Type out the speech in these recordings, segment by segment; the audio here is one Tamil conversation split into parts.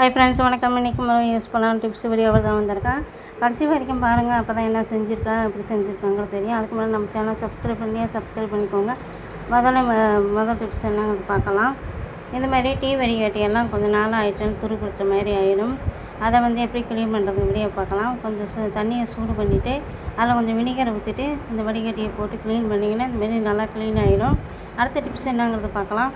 ஹாய் ஃப்ரெண்ட்ஸ் வணக்கம். இன்றைக்கி பண்ணலாம் டிப்ஸ் வீடியோவில் தான் வந்திருக்கேன். கடைசி வரைக்கும் பாருங்கள் அப்போ தான் என்ன செஞ்சுருக்கேன் எப்படி செஞ்சுருக்காங்கிறது தெரியும். அதுக்கு முன்னாடி நம்ம சேனல் சப்ஸ்கிரைப் பண்ணியே சப்ஸ்கிரைப் பண்ணிக்கோங்க. முதல்ல ம- முதல் டிப்ஸ் என்னங்கிறது பார்க்கலாம். இந்த மாதிரி டீ வடிகட்டி எல்லாம் கொஞ்சம் நாள் ஆயிடுச்சுன்னு துரு பிடிச்ச மாதிரி ஆகிடும் அதை வந்து எப்படி க்ளீன் பண்ணுறது வீடியோ பார்க்கலாம். கொஞ்சம் சு தண்ணியை சூடு பண்ணிவிட்டு அதில் கொஞ்சம் வினிகரை ஊற்றிட்டு இந்த வடிகட்டியை போட்டு க்ளீன் பண்ணிங்கன்னா இந்தமாரி நல்லா க்ளீன் ஆகிடும் அடுத்த டிப்ஸ் என்னங்கிறது பார்க்கலாம்.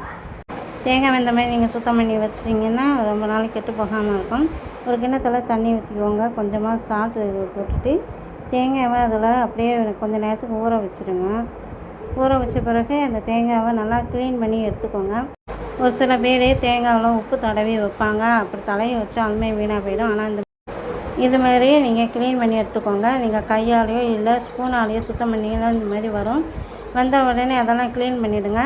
தேங்காய் இந்த மாதிரி நீங்கள் சுத்தம் பண்ணி வச்சிட்டிங்கன்னா ரொம்ப நாளைக்கு கெட்டு போகாமல் இருக்கும். ஒரு கிண்ணத்தில் தண்ணி ஊற்றிக்கோங்க கொஞ்சமாக சாத்து போட்டுட்டு தேங்காவை அதில் அப்படியே கொஞ்சம் நேரத்துக்கு ஊற வச்சுடுங்க. ஊற வச்ச பிறகு அந்த தேங்காவை நல்லா க்ளீன் பண்ணி எடுத்துக்கோங்க. ஒரு சில பேர் தேங்காவில் உப்பு தடவி வைப்பாங்க. அப்படி தலையை வச்சாலுமே வீணாக போயிடும். ஆனால் இந்த இது மாதிரி நீங்கள் க்ளீன் பண்ணி எடுத்துக்கோங்க. நீங்கள் கையாலேயோ இல்லை ஸ்பூனாலேயோ சுத்தம் பண்ணிங்கன்னா இந்த மாதிரி வரும். வந்த உடனே அதெல்லாம் க்ளீன் பண்ணிவிடுங்க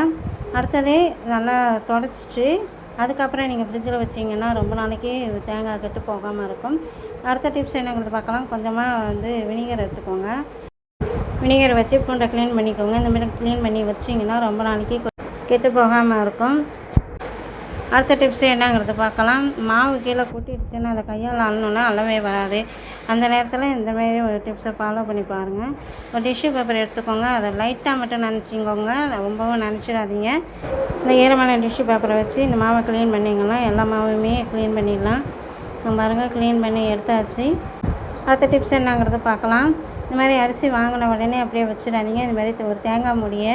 அடுத்தது நல்லா தொடச்சிட்டு அதுக்கப்புறம் நீங்கள் ஃப்ரிட்ஜில் வச்சிங்கன்னா ரொம்ப நாளைக்கு தேங்காய் கெட்டு போகாமல் இருக்கும். அடுத்த டிப்ஸ் என்னங்கிறது பார்க்கலாம். கொஞ்சமாக வந்து வினிகர் எடுத்துக்கோங்க. வினிகர் வச்சு பூண்டை க்ளீன் பண்ணிக்கோங்க. இந்த மாதிரி க்ளீன் பண்ணி வச்சிங்கன்னா ரொம்ப நாளைக்கு கெட்டு போகாமல் இருக்கும். அடுத்த டிப்ஸ் என்னங்கிறது பார்க்கலாம். மாவு கீழே கொட்டிடுச்சுன்னா அதை கையால் அள்ளணுன்னா அள்ளவே வராது. அந்த நேரத்தில் இந்த மாதிரி ஒரு டிப்ஸை ஃபாலோ பண்ணி பாருங்கள் ஒரு டிஷ்யூ பேப்பர் எடுத்துக்கோங்க. அதை லைட்டாக மட்டும் நினச்சிக்கோங்க. ரொம்பவும் நினச்சிடாதீங்க. இந்த ஈரமான டிஷ்யூ பேப்பரை வச்சு இந்த மாவை க்ளீன் பண்ணிங்கன்னா எல்லா மாவையுமே க்ளீன் பண்ணிடலாம். பாருங்கள் க்ளீன் பண்ணி எடுத்தாச்சு. அடுத்த டிப்ஸ் என்னங்கிறது பார்க்கலாம். இந்த மாதிரி அரிசி வாங்கின உடனே அப்படியே வச்சிடாதீங்க. இந்த மாதிரி ஒரு தேங்காய் முடியை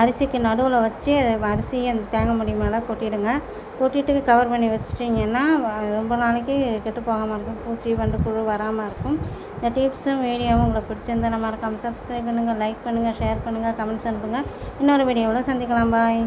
அரிசிக்கு நடுவில் வச்சு அரிசியை அந்த தேங்காய் மூடி மேலே கொட்டிடுங்க. கொட்டிட்டு கவர் பண்ணி வச்சிட்டிங்கன்னா ரொம்ப நாளைக்கு கெட்டு போகாமல் இருக்கும். பூச்சி வண்டு புழு வராமல் இருக்கும். இந்த டிப்ஸும் வீடியோவும் உங்களுக்கு பிடிச்சிருந்தா நம்ம மறக்காமல் சப்ஸ்கிரைப் பண்ணுங்கள் லைக் பண்ணுங்கள் ஷேர் பண்ணுங்கள் கமெண்ட்ஸ் அனுப்புங்க. இன்னொரு வீடியோவில் சந்திக்கலாம். பாய்